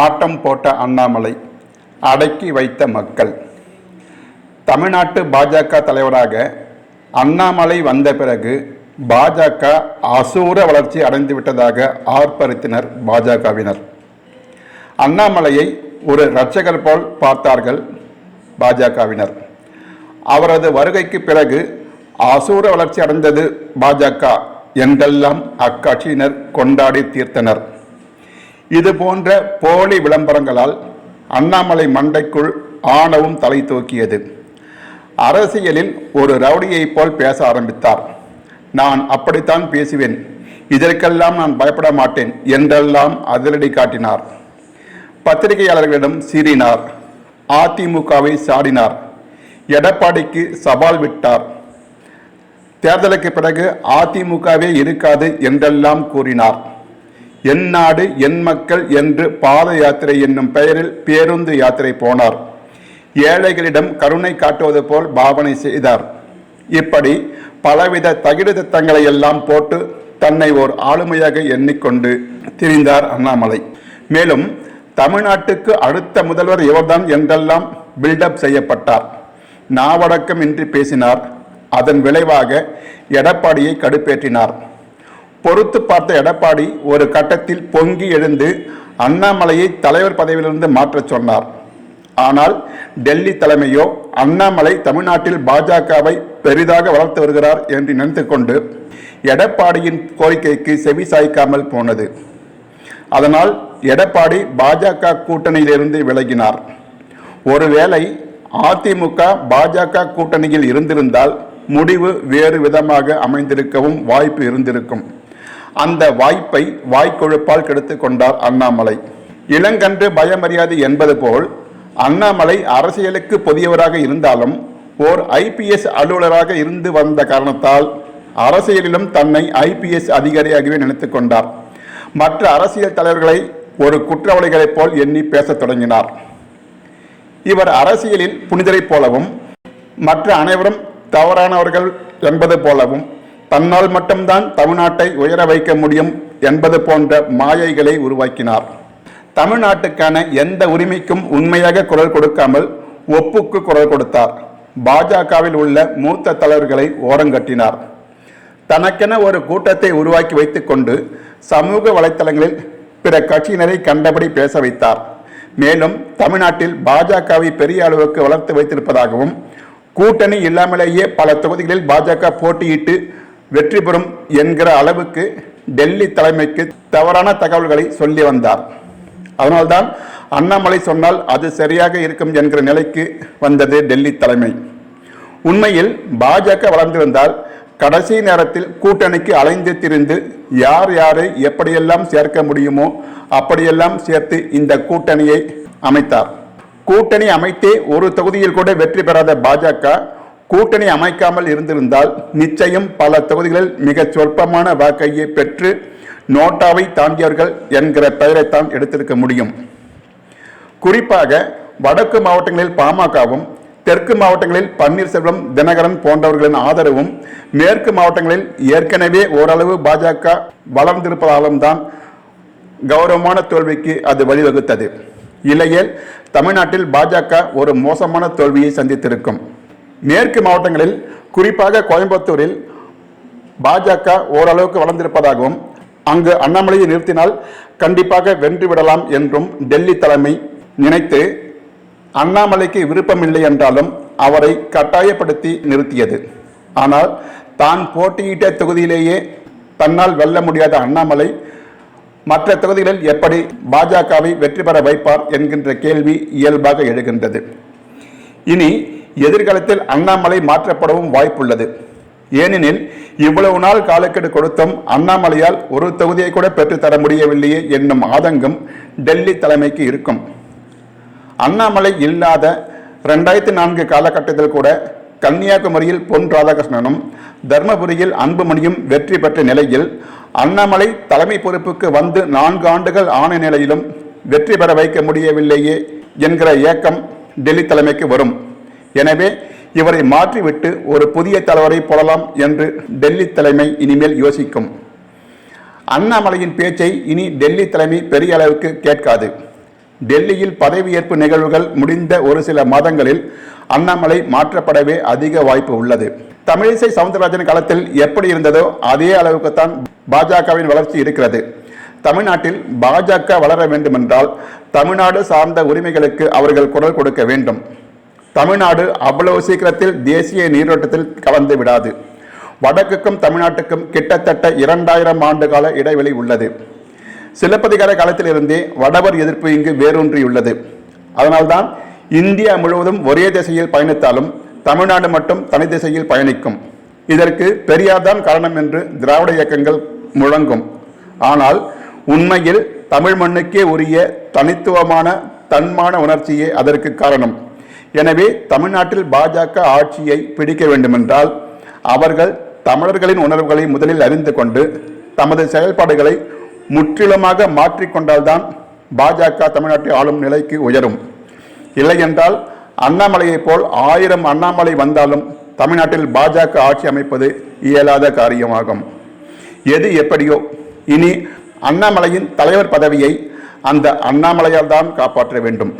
ஆட்டம் போட்ட அண்ணாமலை அடக்கி வைத்த மக்கள். தமிழ்நாட்டு பாஜக தலைவராக அண்ணாமலை வந்த பிறகு பாஜக அசூர வளர்ச்சி அடைந்து விட்டதாக ஆர்ப்பரித்தனர் பாஜகவினர். அண்ணாமலையை ஒரு இரட்சகர் போல் பார்த்தார்கள் பாஜகவினர். அவரது வருகைக்கு பிறகு அசூர வளர்ச்சி அடைந்தது பாஜக. என்றெல்லாம் அக்கட்சியினர் கொண்டாடி தீர்த்தனர். இது போன்ற போலி விளம்பரங்களால் அண்ணாமலை மண்டைக்குள் ஆணவம் தலை தூக்கியது. அரசியலில் ஒரு ரவுடியைப் போல் பேச ஆரம்பித்தார். நான் அப்படித்தான் பேசுவேன். இதற்கெல்லாம் நான் பயப்பட மாட்டேன் என்றெல்லாம் அதிரடி காட்டினார். பத்திரிகையாளர்களிடம் சீறினார். அதிமுகவை சாடினார். எடப்பாடிக்கு சவால் விட்டார். தேர்தலுக்கு பிறகு அதிமுகவே இருக்காது என்றெல்லாம் கூறினார். என் நாடு என் மக்கள் என்று பாத யாத்திரை என்னும் பெயரில் பேருந்து யாத்திரை போனார். ஏழைகளிடம் கருணை காட்டுவது போல் பாவனை செய்தார். இப்படி பலவித தகிடு திட்டங்களை எல்லாம் போட்டு தன்னை ஓர் ஆளுமையாக எண்ணிக்கொண்டு திரிந்தார் அண்ணாமலை. மேலும் தமிழ்நாட்டுக்கு அடுத்த முதல்வர் இவர்தான் என்றெல்லாம் பில்டப் செய்யப்பட்டார். நாவடக்கம் இன்றி பேசினார். அதன் விளைவாக எடப்பாடியை கடுப்பேற்றினார். பொறுத்து பார்த்த எடப்பாடி ஒரு கட்டத்தில் பொங்கி எழுந்து அண்ணாமலையை தலைவர் பதவியிலிருந்து மாற்றச் சொன்னார். ஆனால் டெல்லி தலைமையோ அண்ணாமலை தமிழ்நாட்டில் பாஜகவை பெரிதாக வளர்த்து வருகிறார் என்று நினைத்துக்கொண்டு எடப்பாடியின் கோரிக்கைக்கு செவி சாய்க்காமல் போனது. அதனால் எடப்பாடி பாஜக கூட்டணியிலிருந்து விலகினார். ஒருவேளை அதிமுக பாஜக கூட்டணியில் இருந்திருந்தால் முடிவு வேறு விதமாக அமைந்திருக்கவும் வாய்ப்பு இருந்திருக்கும். அந்த வாய்ப்பை வாய்க்கொழுப்பால் கெடுத்து கொண்டார் அண்ணாமலை. இளங்கன்று பயமறியாது என்பது போல் அண்ணாமலை அரசியலுக்கு புதியவராக இருந்தாலும் ஓர் ஐபிஎஸ் அலுவலராக இருந்து வந்த காரணத்தால் அரசியலிலும் தன்னை ஐபிஎஸ் அதிகாரியாகவே நினைத்துக் கொண்டார் மற்ற அரசியல் தலைவர்களை ஒரு குற்றவாளிகளைப் போல் எண்ணி பேசத் தொடங்கினார். இவர் அரசியலில் புனிதரைப் போலவும் மற்ற அனைவரும் தவறானவர்கள் என்பது போலவும் தன்னால் மட்டும்தான் தமிழ்நாட்டை உயர வைக்க முடியும் என்பது போன்ற மாயைகளை உருவாக்கினார். தமிழ்நாட்டுக்கான எந்த உரிமைக்கும் உண்மையாக குரல் கொடுக்காமல் ஒப்புக்கு குரல் கொடுத்தார். பாஜகவில் உள்ள மூத்த தலைவர்களை ஓரங்கட்டினார். தனக்கென ஒரு கூட்டத்தை உருவாக்கி வைத்துக்கொண்டு சமூக வலைத்தளங்களில் பிற கட்சியினரை கண்டபடி பேச வைத்தார். மேலும் தமிழ்நாட்டில் பாஜகவை பெரிய அளவுக்கு வளர்த்து வைத்திருப்பதாகவும் கூட்டணி இல்லாமலேயே பல தொகுதிகளில் பாஜக போட்டியிட்டு வெற்றி பெறும் என்கிற அளவுக்கு டெல்லி தலைமைக்கு தவறான தகவல்களை சொல்லி வந்தார். அதனால்தான் அண்ணாமலை சொன்னால் அது சரியாக இருக்கும் என்கிற நிலைக்கு வந்தது டெல்லி தலைமை. உண்மையில் பாஜக வளர்ந்திருந்தால் கடைசி நேரத்தில் கூட்டணிக்கு அலைந்து திரிந்து யார் யாரை எப்படியெல்லாம் சேர்க்க முடியுமோ அப்படியெல்லாம் சேர்த்து இந்த கூட்டணியை அமைத்தார். கூட்டணி அமைத்தே ஒரு தொகுதியில் கூட வெற்றி பெறாத பாஜக கூட்டணி அமைக்காமல் இருந்திருந்தால் நிச்சயம் பல தொகுதிகளில் மிகச் சொற்பமான வாக்கையை பெற்று நோட்டாவை தாண்டியவர்கள் என்கிற பெயரைத்தான் எடுத்திருக்க முடியும். குறிப்பாக வடக்கு மாவட்டங்களில் பாமகவும் தெற்கு மாவட்டங்களில் பன்னீர்செல்வம் தினகரன் போன்றவர்களின் ஆதரவும் மேற்கு மாவட்டங்களில் ஏற்கனவே ஓரளவு பாஜக வளர்ந்திருப்பதாலும் தான் கௌரவமான தோல்விக்கு அது வழிவகுத்தது. இல்லையேல் தமிழ்நாட்டில் பாஜக ஒரு மோசமான தோல்வியை சந்தித்திருக்கும். மேற்கு மாவட்டங்களில் குறிப்பாக கோயம்புத்தூரில் பாஜக ஓரளவுக்கு வளர்ந்திருப்பதாகவும் அங்கு அண்ணாமலையை நிறுத்தினால் கண்டிப்பாக வென்று விடலாம் என்றும் டெல்லி தலைமை நினைத்து அண்ணாமலைக்கு விருப்பமில்லை என்றாலும் அவரை கட்டாயப்படுத்தி நிறுத்தியது. ஆனால் தான் போட்டியிட்ட தொகுதியிலேயே தன்னால் வெல்ல முடியாத அண்ணாமலை மற்ற தொகுதிகளில் எப்படி பாஜகவை வெற்றி பெற வைப்பார் என்கின்ற கேள்வி இயல்பாக எழுகின்றது. இனி எதிர்காலத்தில் அண்ணாமலை மாற்றப்படவும் வாய்ப்புள்ளது. ஏனெனில் இவ்வளவு நாள் காலக்கெடு கொடுத்தும் அண்ணாமலையால் ஒரு தொகுதியை கூட பெற்றுத்தர முடியவில்லையே என்னும் ஆதங்கம் டெல்லி தலைமைக்கு இருக்கும். அண்ணாமலை இல்லாத ரெண்டாயிரத்தி நான்கு காலகட்டத்தில் கூட கன்னியாகுமரியில் பொன் ராதாகிருஷ்ணனும் தர்மபுரியில் அன்புமணியும் வெற்றி பெற்ற நிலையில் அண்ணாமலை தலைமை பொறுப்புக்கு வந்து நான்கு ஆண்டுகள் ஆன நிலையிலும் வெற்றி பெற வைக்க முடியவில்லையே என்கிற ஏக்கம் டெல்லி தலைமைக்கு வரும். எனவே இவரை மாற்றிவிட்டு ஒரு புதிய தலைவரை போடலாம் என்று டெல்லி தலைமை இனிமேல் யோசிக்கும். அண்ணாமலையின் பேச்சை இனி டெல்லி தலைமை பெரிய அளவுக்கு கேட்காது. டெல்லியில் பதவியேற்பு நிகழ்வுகள் முடிந்த ஒரு சில மாதங்களில் அண்ணாமலை மாற்றப்படவே அதிக வாய்ப்பு உள்ளது. தமிழிசை சவுந்தரராஜன் காலத்தில் எப்படி இருந்ததோ அதே அளவுக்குத்தான் பாஜகவின் வளர்ச்சி இருக்கிறது. தமிழ்நாட்டில் பாஜக வளர வேண்டுமென்றால் தமிழ்நாடு சார்ந்த உரிமைகளுக்கு அவர்கள் குரல் கொடுக்க வேண்டும். தமிழ்நாடு அவ்வளவு சீக்கிரத்தில் தேசிய நீரோட்டத்தில் கலந்து விடாது. வடக்குக்கும் தமிழ்நாட்டுக்கும் கிட்டத்தட்ட இரண்டாயிரம் ஆண்டு கால இடைவெளி உள்ளது. சிலப்பதிகார காலத்திலிருந்தே வடவர் எதிர்ப்பு இங்கு வேரூன்றியுள்ளது. அதனால்தான் இந்தியா முழுவதும் ஒரே திசையில் பயணித்தாலும் தமிழ்நாடு மட்டும் தனி திசையில் பயணிக்கும். இதற்கு பெரியார்தான் காரணம் என்று திராவிட இயக்கங்கள் முழங்கும். ஆனால் உண்மையில் தமிழ் மண்ணுக்கே உரிய தனித்துவமான தன்மான உணர்ச்சியே அதற்கு காரணம். எனவே தமிழ்நாட்டில் பாஜக ஆட்சியை பிடிக்க வேண்டுமென்றால் அவர்கள் தமிழர்களின் உணர்வுகளை முதலில் அறிந்து கொண்டு தமது செயல்பாடுகளை முற்றிலுமாக மாற்றிக்கொண்டால்தான் பாஜக தமிழ்நாட்டை ஆளும் நிலைக்கு உயரும். இல்லையென்றால் அண்ணாமலையைப் போல் ஆயிரம் அண்ணாமலை வந்தாலும் தமிழ்நாட்டில் பாஜக ஆட்சி அமைப்பது இயலாத காரியமாகும். எது எப்படியோ இனி அண்ணாமலையின் தலைவர் பதவியை அந்த அண்ணாமலையால் தான் காப்பாற்ற வேண்டும்.